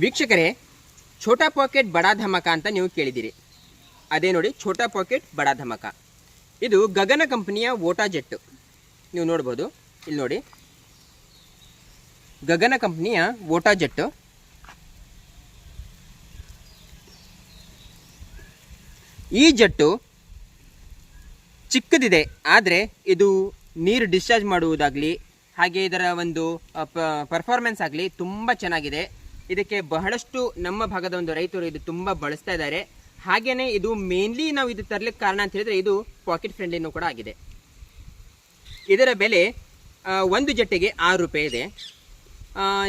ವೀಕ್ಷಕರೇ, ಛೋಟಾ ಪಾಕೆಟ್ ಬಡಾ ಧಮಕ ಅಂತ ನೀವು ಕೇಳಿದಿರಿ ಅದೇ ನೋಡಿ, ಛೋಟಾ ಪಾಕೆಟ್ ಬಡಾ ಧಮಕ. ಇದು ಗಗನ ಕಂಪನಿಯ ವೋಟಾ ಜೆಟ್ಟು. ನೀವು ನೋಡ್ಬೋದು, ಇಲ್ಲಿ ನೋಡಿ. ಗಗನ ಕಂಪನಿಯ ವೋಟಾ ಜೆಟ್ಟು. ಈ ಜೆಟ್ಟು ಚಿಕ್ಕದಿದೆ, ಆದರೆ ಇದು ನೀರು ಡಿಸ್ಚಾರ್ಜ್ ಮಾಡುವುದಾಗಲಿ, ಹಾಗೆ ಇದರ ಒಂದು ಪರ್ಫಾರ್ಮೆನ್ಸ್ ಆಗಲಿ ತುಂಬ ಚೆನ್ನಾಗಿದೆ. ಇದಕ್ಕೆ ಬಹಳಷ್ಟು ನಮ್ಮ ಭಾಗದ ಒಂದು ರೈತರು ಇದು ತುಂಬ ಬಳಸ್ತಾ ಇದ್ದಾರೆ. ಹಾಗೆಯೇ ಇದು ಮೇನ್ಲಿ ನಾವು ಇದು ತರಲಿಕ್ಕೆ ಕಾರಣ ಅಂತ ಹೇಳಿದ್ರೆ ಇದು ಪಾಕೆಟ್ ಫ್ರೆಂಡ್ಲಿನೂ ಕೂಡ ಆಗಿದೆ. ಇದರ ಬೆಲೆ ಒಂದು ಜೊತೆಗೆ ಆರು ರೂಪಾಯಿ ಇದೆ.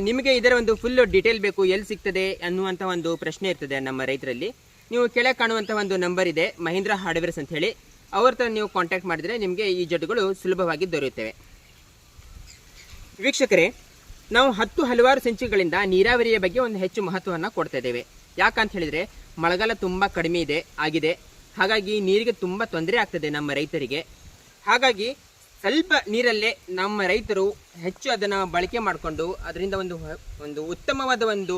ನಿಮಗೆ ಇದರ ಒಂದು ಫುಲ್ ಡೀಟೇಲ್ ಬೇಕು, ಎಲ್ಲಿ ಸಿಗ್ತದೆ ಅನ್ನುವಂಥ ಒಂದು ಪ್ರಶ್ನೆ ಇರ್ತದೆ ನಮ್ಮ ರೈತರಲ್ಲಿ. ನೀವು ಕೆಳಗೆ ಕಾಣುವಂಥ ಒಂದು ನಂಬರ್ ಇದೆ, ಮಹೀಂದ್ರ ಹಾರ್ಡ್ವೇರ್ಸ್ ಅಂತ ಹೇಳಿ. ಅವ್ರ ಹತ್ರ ನೀವು ಕಾಂಟ್ಯಾಕ್ಟ್ ಮಾಡಿದರೆ ನಿಮಗೆ ಈ ಜಡ್ಡುಗಳು ಸುಲಭವಾಗಿ ದೊರೆಯುತ್ತವೆ. ವೀಕ್ಷಕರೇ ನಾವು ಹತ್ತು ಹಲವಾರು ಸೆಂಚುರಿಗಳಿಂದ ನೀರಾವರಿಯ ಬಗ್ಗೆ ಒಂದು ಹೆಚ್ಚು ಮಹತ್ವವನ್ನು ಕೊಡ್ತಾ ಇದ್ದೇವೆ. ಯಾಕಂತ ಹೇಳಿದ್ರೆ, ಮಳೆಗಾಲ ತುಂಬ ಕಡಿಮೆ ಇದೆ, ಆಗಿದೆ. ಹಾಗಾಗಿ ನೀರಿಗೆ ತುಂಬ ತೊಂದರೆ ಆಗ್ತದೆ ನಮ್ಮ ರೈತರಿಗೆ. ಹಾಗಾಗಿ ಸ್ವಲ್ಪ ನೀರಲ್ಲೇ ನಮ್ಮ ರೈತರು ಹೆಚ್ಚು ಅದನ್ನು ಬಳಕೆ ಮಾಡಿಕೊಂಡು ಅದರಿಂದ ಒಂದು ಒಂದು ಉತ್ತಮವಾದ ಒಂದು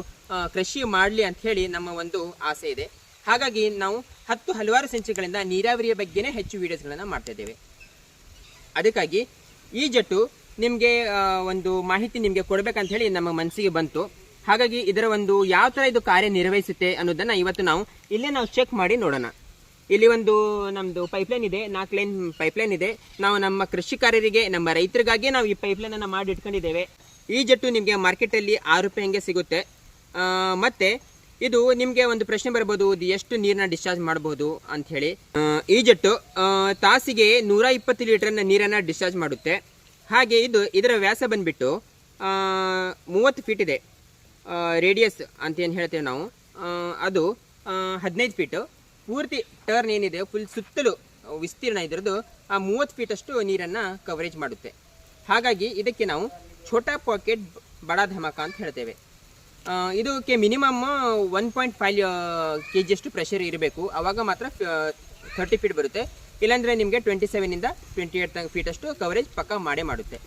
ಕೃಷಿ ಮಾಡಲಿ ಅಂತ ಹೇಳಿ ನಮ್ಮ ಒಂದು ಆಸೆ ಇದೆ. ಹಾಗಾಗಿ ನಾವು ಹತ್ತು ಹಲವಾರು ಸಂಚುಗಳಿಂದ ನೀರಾವರಿಯ ಬಗ್ಗೆನೇ ಹೆಚ್ಚು ವೀಡಿಯೋಸ್ಗಳನ್ನು ಮಾಡ್ತಾ ಇದ್ದೇವೆ. ಅದಕ್ಕಾಗಿ ಈ ಜಟ್ಟು ನಿಮಗೆ ಒಂದು ಮಾಹಿತಿ ನಿಮಗೆ ಕೊಡಬೇಕಂತ ಹೇಳಿ ನಮ್ಮ ಮನಸ್ಸಿಗೆ ಬಂತು. ಹಾಗಾಗಿ ಇದರ ಒಂದು ಯಾವ ಥರ ಇದು ಕಾರ್ಯನಿರ್ವಹಿಸುತ್ತೆ ಅನ್ನೋದನ್ನು ಇವತ್ತು ನಾವು ಇಲ್ಲೇ ನಾವು ಚೆಕ್ ಮಾಡಿ ನೋಡೋಣ. ಇಲ್ಲಿ ಒಂದು ನಮ್ಮದು ಪೈಪ್ಲೈನ್ ಇದೆ ನಾಲ್ಕು ಲೈನ್ ಪೈಪ್ಲೈನ್ ಇದೆ. ನಾವು ನಮ್ಮ ಕೃಷಿಕಾರರಿಗೆ ನಮ್ಮ ರೈತರಿಗಾಗಿಯೇ ನಾವು ಈ ಪೈಪ್ಲೈನನ್ನು ಮಾಡಿ ಇಟ್ಕೊಂಡಿದ್ದೇವೆ. ಈ ಜಟ್ಟು ನಿಮಗೆ ಮಾರ್ಕೆಟಲ್ಲಿ ಆರು ರೂಪಾಯಿ ಹಂಗೆ ಸಿಗುತ್ತೆ. ಮತ್ತು ಇದು ನಿಮಗೆ ಒಂದು ಪ್ರಶ್ನೆ ಬರ್ಬೋದು ಇದು ಎಷ್ಟು ನೀರನ್ನ ಡಿಸ್ಚಾರ್ಜ್ ಮಾಡಬಹುದು ಆ, ಈ ಜಟ್ಟು ತಾಸಿಗೆ ನೂರ ಇಪ್ಪತ್ತು ಲೀಟ್ರನ್ನ ನೀರನ್ನು ಡಿಸ್ಚಾರ್ಜ್ ಮಾಡುತ್ತೆ. ಹಾಗೆ ಇದು ಇದರ ವ್ಯಾಸ ಬಂದ್ಬಿಟ್ಟು ಮೂವತ್ತು ಫೀಟ್ ಇದೆ. ರೇಡಿಯಸ್ ಅಂತ ಏನು ಹೇಳ್ತೇವೆ ನಾವು. ಅದು ಹದಿನೈದು ಫೀಟು ಪೂರ್ತಿ ಟರ್ನ್ ಏನಿದೆ ಫುಲ್ ಸುತ್ತಲೂ ವಿಸ್ತೀರ್ಣ ಇದರದ್ದು, ಆ ಮೂವತ್ತು ಫೀಟಷ್ಟು ನೀರನ್ನು ಕವರೇಜ್ ಮಾಡುತ್ತೆ. ಹಾಗಾಗಿ ಇದಕ್ಕೆ ನಾವು ಛೋಟಾ ಪಾಕೆಟ್ ಬಡ ಧಮಕ ಅಂತ ಹೇಳ್ತೇವೆ. ಇದಕ್ಕೆ minimum one point five K ಜಿಯಷ್ಟು ಪ್ರೆಷರ್ ಇರಬೇಕು. ಆವಾಗ ಮಾತ್ರ ಥರ್ಟಿ ಫೀಟ್ ಬರುತ್ತೆ. ಇಲ್ಲಾಂದರೆ ನಿಮಗೆ ಟ್ವೆಂಟಿ ಸೆವೆನಿಂದ ಟ್ವೆಂಟಿ ಏಟ್ ಫೀಟಷ್ಟು ಕವರೇಜ್ ಪಕ್ಕ ಮಾಡೇ ಮಾಡುತ್ತೆ.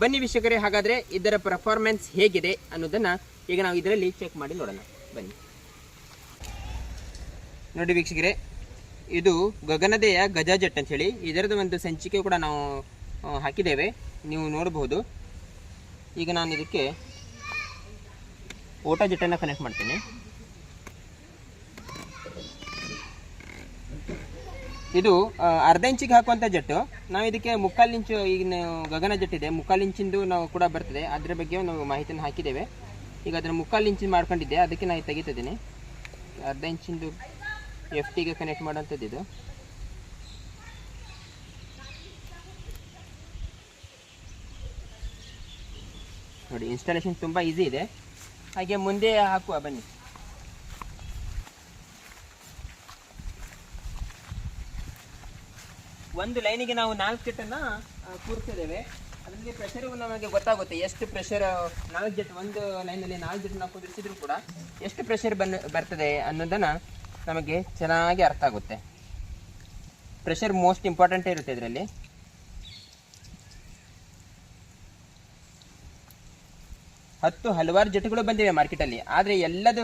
ಬನ್ನಿ ವೀಕ್ಷಕರೇ, ಹಾಗಾದರೆ ಇದರ ಪರ್ಫಾರ್ಮೆನ್ಸ್ ಹೇಗಿದೆ ಅನ್ನೋದನ್ನು ಈಗ ನಾವು ಇದರಲ್ಲಿ ಚೆಕ್ ಮಾಡಿ ನೋಡೋಣ. ಬನ್ನಿ. ನೋಡಿ ವೀಕ್ಷಕರೇ, ಇದು ಗಗನದೆಯ ಗಜ ಜಟ್ ಹೇಳಿ ಇದರದ್ದು ಒಂದು ಸಂಚಿಕೆ ಕೂಡ ನಾವು ಹಾಕಿದ್ದೇವೆ. ನೀವು ನೋಡಬಹುದು ಈಗ ನಾನು ಇದಕ್ಕೆ ಓಟ ಜೆಟ್ಟನ್ನು ಕನೆಕ್ಟ್ ಮಾಡ್ತೀನಿ. ಇದು ಅರ್ಧ ಇಂಚಿಗೆ ಹಾಕುವಂಥ ಜಟ್ಟು. ನಾವು ಇದಕ್ಕೆ ಮುಕ್ಕಾಲು ಇಂಚು ಈಗ ಗಗನ ಜೆಟ್ ಇದೆ ಮುಕ್ಕಾಲು ಇಂಚಿಂದು ನಾವು ಕೂಡ ಬರ್ತದೆ. ಅದರ ಬಗ್ಗೆ ನಾವು ಮಾಹಿತಿಯನ್ನು ಹಾಕಿದ್ದೇವೆ. ಈಗ ಅದನ್ನು ಮುಕ್ಕಾಲು ಇಂಚಿನ ಮಾಡ್ಕೊಂಡಿದ್ದೆ. ಅದಕ್ಕೆ ನಾನು ತೆಗಿತಿದ್ದೀನಿ. ಅರ್ಧ ಇಂಚಿಂದು ಎಫ್ ಟಿಗೆ ಕನೆಕ್ಟ್ ಮಾಡುವಂಥದ್ದು ಇದು. ನೋಡಿ ಇನ್ಸ್ಟಾಲೇಷನ್ ತುಂಬ ಈಸಿ ಇದೆ. ಹಾಗೆ ಮುಂದೆ ಹಾಕುವ ಬನ್ನಿ. ಒಂದು ಲೈನಿಗೆ ನಾವು ನಾಲ್ಕು ಜೆಟ್ಟನ್ನು ಕೂರಿಸಿದ್ದೇವೆ. ಅದರಲ್ಲಿ ಪ್ರೆಷರ್ ನಮಗೆ ಗೊತ್ತಾಗುತ್ತೆ ಎಷ್ಟು ಪ್ರೆಷರ್ ನಾಲ್ಕು ಜೆಟ್ ಒಂದು ಲೈನಲ್ಲಿ ನಾಲ್ಕು ಜೆಟ್ ನಾವು ಕೂಡ ಎಷ್ಟು ಪ್ರೆಷರ್ ಬನ್, ಬರ್ತದೆ ಅನ್ನೋದನ್ನು ನಮಗೆ ಚೆನ್ನಾಗಿ ಅರ್ಥ ಆಗುತ್ತೆ. ಪ್ರೆಷರ್ ಮೋಸ್ಟ್ ಇಂಪಾರ್ಟೆಂಟ್ ಇರುತ್ತೆ ಇದರಲ್ಲಿ. ಹತ್ತು ಹಲವಾರು ಜೆಟ್ಗಳು ಬಂದಿವೆ ಮಾರ್ಕೆಟಲ್ಲಿ ಆದರೆ ಎಲ್ಲದು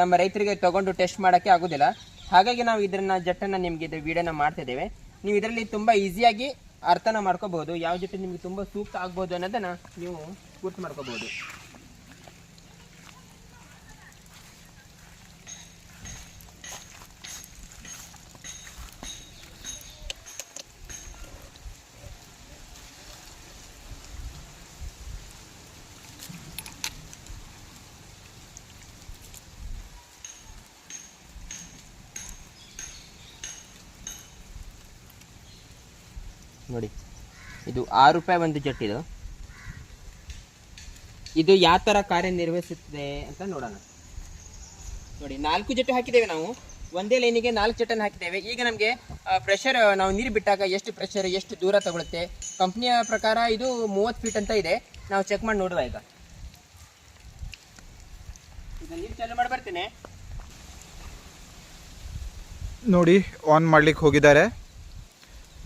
ನಮ್ಮ ರೈತರಿಗೆ ತಗೊಂಡು ಟೆಸ್ಟ್ ಮಾಡೋಕ್ಕೆ ಆಗೋದಿಲ್ಲ. ಹಾಗಾಗಿ ನಾವು ಇದನ್ನ ಜೆಟ್ಟನ್ನು ನಿಮಗೆ ಇದು ವಿಡಿಯೋನ ಮಾಡ್ತಿದ್ದೇವೆ. ನೀವು ಇದರಲ್ಲಿ ತುಂಬ ಈಸಿಯಾಗಿ ಅರ್ಥನ ಮಾಡ್ಕೋಬಹುದು. ಯಾವ ಜೊತೆ ನಿಮಗೆ ತುಂಬ ಸೂಕ್ತ ಆಗ್ಬೋದು ಅನ್ನೋದನ್ನು ನೀವು ಗುರ್ತು ಮಾಡ್ಕೋಬಹುದು. ನೋಡಿ. ಇದು ಆರು ರೂಪಾಯಿ ಒಂದು ಜೆಟ್ ಇದು. ಇದು ಯಾವ ಥರ ಕಾರ್ಯನಿರ್ವಹಿಸುತ್ತದೆ ಅಂತ ನೋಡೋಣ. ನೋಡಿ, ನಾಲ್ಕು ಜಟ್ಟು ಹಾಕಿದ್ದೇವೆ ನಾವು. ಒಂದೇ ಲೈನಿಗೆ ನಾಲ್ಕು ಜೆಟ್ಟನ್ನು ಹಾಕಿದ್ದೇವೆ. ಈಗ ನಮಗೆ ಪ್ರೆಷರ್ ನಾವು ನೀರು ಬಿಟ್ಟಾಗ ಎಷ್ಟು ಪ್ರೆಷರ್ ಎಷ್ಟು ದೂರ ತಗೊಳುತ್ತೆ? ಕಂಪ್ನಿಯ ಪ್ರಕಾರ ಇದು ಮೂವತ್ತು ಫೀಟ್ ಅಂತ ಇದೆ. ನಾವು ಚೆಕ್ ಮಾಡಿ ನೋಡುವ ಈಗ. ನೀರು ಚಾಲು ಮಾಡಿ ಬರ್ತೇನೆ. ನೋಡಿ ಆನ್ ಮಾಡ್ಲಿಕ್ಕೆ ಹೋಗಿದ್ದಾರೆ.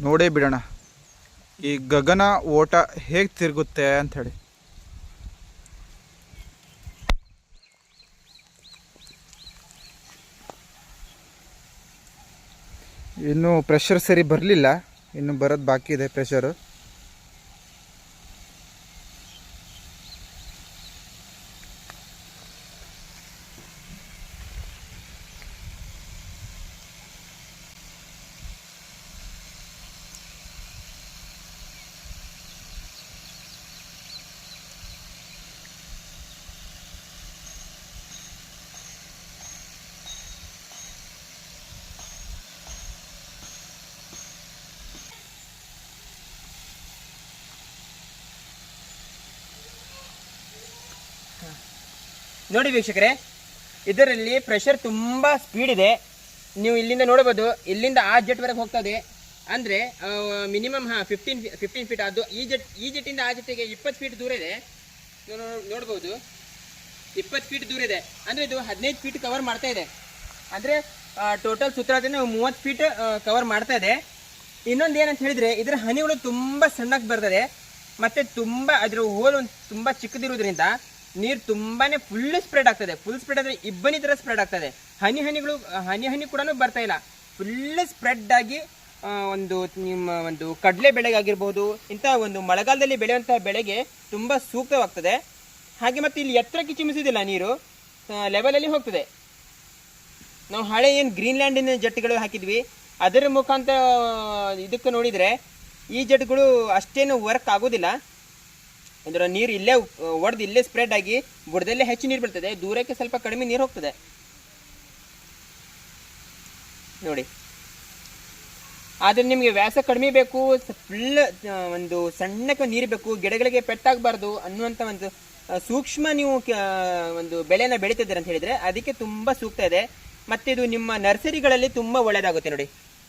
ನೋಡೇ ಬಿಡೋಣ. ಈ ಗಗನ ಓಟ ಹೇಗೆ ತಿರುಗುತ್ತೆ ಅಂಥೇಳಿ ಇನ್ನು ಪ್ರೆಷರ್ ಸರಿ ಬರಲಿಲ್ಲ. ಇನ್ನು ಬರೋದು ಬಾಕಿ ಇದೆ ಪ್ರೆಷರು ನೋಡಿ ವೀಕ್ಷಕರೇ, ಇದರಲ್ಲಿ ಪ್ರೆಷರ್ ತುಂಬ ಸ್ಪೀಡ್ ಇದೆ. ನೀವು ಇಲ್ಲಿಂದ ನೋಡಬಹುದು, ಇಲ್ಲಿಂದ ಆ ಜೆಟ್ವರೆಗೆ ಹೋಗ್ತಾ ಇದೆ. ಅಂದ್ರೆ ಮಿನಿಮಮ್ ಹಾ ಫಿಫ್ಟೀನ್ ಫಿಫ್ಟೀನ್ ಫೀಟ್ ಅದು. ಈ ಜೆಟ್ ಈ ಜೆಟ್ಟಿಂದ ಆ ಜೆಟ್ಟಿಗೆ ಇಪ್ಪತ್ತು ಫೀಟ್ ದೂರ ಇದೆ. ನೋಡ್ಬೋದು. ಇಪ್ಪತ್ತು ಫೀಟ್ ದೂರ ಇದೆ. ಅಂದ್ರೆ ಇದು ಹದಿನೈದು ಫೀಟ್ ಕವರ್ ಮಾಡ್ತಾ ಇದೆ. ಅಂದ್ರೆ ಟೋಟಲ್ ಸುತ್ತಳತೆ ಮೂವತ್ತು ಫೀಟ್ ಕವರ್ ಮಾಡ್ತಾ ಇದೆ. ಇನ್ನೊಂದು ಏನಂತ ಹೇಳಿದ್ರೆ, ಇದರ ಹನಿಗಳು ತುಂಬಾ ಸಣ್ಣಕ್ಕೆ ಬರ್ತದೆ. ಮತ್ತೆ ತುಂಬಾ ಅದರ ಹೋಲ್ ಒಂದು ತುಂಬಾ ಚಿಕ್ಕದಿರುವುದರಿಂದ ನೀರು ತುಂಬಾನೇ ಫುಲ್ ಸ್ಪ್ರೆಡ್ ಆಗ್ತದೆ. ಫುಲ್ ಸ್ಪ್ರೆಡ್ ಆದ್ರೆ ಇಬ್ಬನಿ ಥರ ಸ್ಪ್ರೆಡ್ ಆಗ್ತದೆ. ಹನಿ ಹನಿಗಳು ಹನಿ ಹನಿ ಕೂಡ ಬರ್ತಾ ಇಲ್ಲ. ಫುಲ್ ಸ್ಪ್ರೆಡ್ ಆಗಿ ಒಂದು ನಿಮ್ಮ ಒಂದು ಕಡಲೆ ಬೆಳೆಗಾಗಿರ್ಬೋದು ಇಂಥ ಒಂದು ಮಳೆಗಾಲದಲ್ಲಿ ಬೆಳೆಯುವಂತಹ ಬೆಳೆಗೆ ತುಂಬ ಸೂಕ್ತವಾಗ್ತದೆ. ಹಾಗೆ ಮತ್ತು ಇಲ್ಲಿ ಎತ್ತರಕ್ಕೆ ಚಿಮಿಸುವುದಿಲ್ಲ ನೀರು. ಲೆವೆಲಲ್ಲಿ ಹೋಗ್ತದೆ. ನಾವು ಹಳೆ ಏನು ಗ್ರೀನ್ಲ್ಯಾಂಡಿನ ಜಟ್ಗಳು ಹಾಕಿದ್ವಿ, ಅದರ ಮುಖಾಂತರ ಇದಕ್ಕೆ ನೋಡಿದರೆ ಈ ಜಟ್ಗಳು ಅಷ್ಟೇನು ವರ್ಕ್ ಆಗೋದಿಲ್ಲ. ಅದರ ನೀರು ಇಲ್ಲೇ ಒಡೆದು ಇಲ್ಲೇ ಸ್ಪ್ರೆಡ್ ಆಗಿ ಬುಡದಲ್ಲೇ ಹೆಚ್ಚು ನೀರು ಬೀಳ್ತದೆ. ದೂರಕ್ಕೆ ಸ್ವಲ್ಪ ಕಡಿಮೆ ನೀರು ಹೋಗ್ತದೆ. ನೋಡಿ. ಆದರೆ ನಿಮಗೆ ವ್ಯಾಸ ಕಡಿಮೆ ಬೇಕು ಫುಲ್ ಒಂದು ಸಣ್ಣಕ್ಕೆ ನೀರು ಬೇಕು, ಗಿಡಗಳಿಗೆ ಪೆಟ್ಟಾಗಬಾರ್ದು ಅನ್ನುವಂಥ ಒಂದು ಸೂಕ್ಷ್ಮ ನೀವು ಒಂದು ಬೆಳೆನ ಬೆಳೀತಿದ್ದೀರ ಅಂತ ಹೇಳಿದ್ರೆ ಅದಕ್ಕೆ ತುಂಬಾ ಸೂಕ್ತ ಇದೆ. ಮತ್ತೆ ಇದು ನಿಮ್ಮ ನರ್ಸರಿಗಳಲ್ಲಿ ತುಂಬಾ ಒಳ್ಳೆಯದಾಗುತ್ತೆ ನೋಡಿ.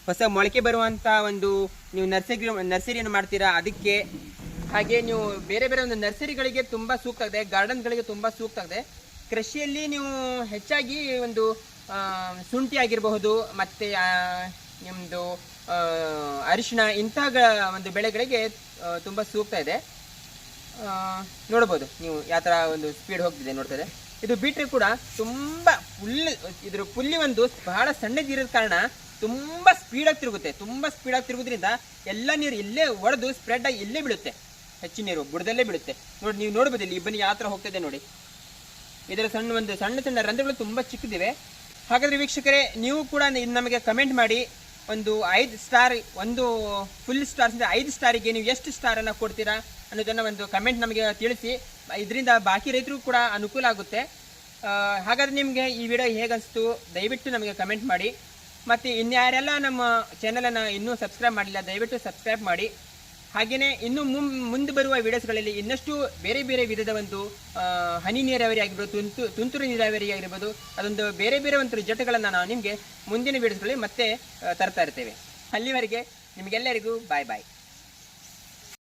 ಹೊಸ ಮೊಳಕೆ ಬರುವಂತ ಒಂದು, ನೀವು ನರ್ಸರಿ, ನರ್ಸರಿಯನ್ನು ಮಾಡ್ತೀರಾ, ಅದಕ್ಕೆ ಹಾಗೆ ನೀವು ಬೇರೆ ಬೇರೆ ಒಂದು ನರ್ಸರಿಗಳಿಗೆ ತುಂಬ ಸೂಕ್ತ ಆಗಿದೆ ಗಾರ್ಡನ್ಗಳಿಗೆ ತುಂಬ ಸೂಕ್ತ ಆಗಿದೆ ಕೃಷಿಯಲ್ಲಿ ನೀವು ಹೆಚ್ಚಾಗಿ ಒಂದು ಶುಂಠಿ ಆಗಿರಬಹುದು, ಮತ್ತು ನಿಮ್ಮದು ಅರಿಶಿಣ ಇಂತಹ ಒಂದು ಬೆಳೆಗಳಿಗೆ ತುಂಬ ತುಂಬಾ ಸೂಕ್ತ ಇದೆ. ನೋಡ್ಬೋದು ನೀವು ಯಾವ ಥರ ಒಂದು ಸ್ಪೀಡ್ ಹೋಗ್ತಿದೆ ನೋಡ್ತದೆ ಇದು ಬಿಟ್ರೆ ಕೂಡ ತುಂಬ ಫುಲ್ ಇದ್ರ ಪುಲ್ಲಿ ಒಂದು ಬಹಳ ಸಣ್ಣದಿರೋದ ಕಾರಣ ತುಂಬ ಸ್ಪೀಡಾಗಿ ತಿರುಗುತ್ತೆ. ತುಂಬ ಸ್ಪೀಡಾಗಿ ತಿರುಗೋದ್ರಿಂದ ಎಲ್ಲ ನೀರು ಇಲ್ಲೇ ಒಡೆದು ಸ್ಪ್ರೆಡ್ ಆಗಿ ಇಲ್ಲೇ ಬೀಳುತ್ತೆ. ಹೆಚ್ಚಿನ ನೀರು ಬುಡದಲ್ಲೇ ಬಿಡುತ್ತೆ ನೋಡಿ, ನೀವು ನೋಡ್ಬೋದು ಇಲ್ಲಿ ಇಬ್ಬನಿ ಯಾವ ಥರ ಹೋಗ್ತದೆ ನೋಡಿ. ಇದರ ಸಣ್ಣ ಒಂದು ಸಣ್ಣ ಸಣ್ಣ ರಂಧ್ರಗಳು ತುಂಬಾ ಚಿಕ್ಕದಿವೆ. ಹಾಗಾದ್ರೆ ವೀಕ್ಷಕರೇ, ನೀವು ಕೂಡ ನಮಗೆ ಕಮೆಂಟ್ ಮಾಡಿ ಒಂದು ಐದು ಸ್ಟಾರ್ ಒಂದು ಫುಲ್ ಸ್ಟಾರ್ಸ್ ಐದು ಸ್ಟಾರಿಗೆ ನೀವು ಎಷ್ಟು ಸ್ಟಾರ್ ಅನ್ನ ಕೊಡ್ತೀರಾ ಅನ್ನೋದನ್ನ ಒಂದು ಕಮೆಂಟ್ ನಮಗೆ ತಿಳಿಸಿ. ಇದರಿಂದ ಬಾಕಿ ರೈತರು ಕೂಡ ಅನುಕೂಲ ಆಗುತ್ತೆ. ಹಾಗಾದ್ರೆ ನಿಮಗೆ ಈ ವಿಡಿಯೋ ಹೇಗನ್ನಿಸ್ತು ದಯವಿಟ್ಟು ನಮಗೆ ಕಮೆಂಟ್ ಮಾಡಿ. ಮತ್ತು ಇನ್ಯಾರೆಲ್ಲ ನಮ್ಮ ಚಾನಲನ್ನು ಇನ್ನೂ ಸಬ್ಸ್ಕ್ರೈಬ್ ಮಾಡಿಲ್ಲ, ದಯವಿಟ್ಟು ಸಬ್ಸ್ಕ್ರೈಬ್ ಮಾಡಿ. ಹಾಗೆಯೇ ಇನ್ನು ಮುಂ ಮುಂದೆ ಬರುವ ವಿಡಿಯೋಸ್ಗಳಲ್ಲಿ ಇನ್ನಷ್ಟು ಬೇರೆ ಬೇರೆ ವಿಧದ ಒಂದು ಹನಿ ನೀರಾವರಿ ಆಗಿರ್ಬೋದು ತುಂತು, ತುಂತುರು ನೀರಾವರಿ ಆಗಿರ್ಬೋದು ಅದೊಂದು ಬೇರೆ ಬೇರೆ ಒಂದು ಜಟಗಳನ್ನು ನಾವು ನಿಮಗೆ ಮುಂದಿನ ವಿಡಿಯೋಸ್ಗಳಲ್ಲಿ ಮತ್ತೆ ತರ್ತಾ ಇರ್ತೇವೆ. ಅಲ್ಲಿವರೆಗೆ ನಿಮಗೆಲ್ಲರಿಗೂ ಬಾಯ್ ಬಾಯ್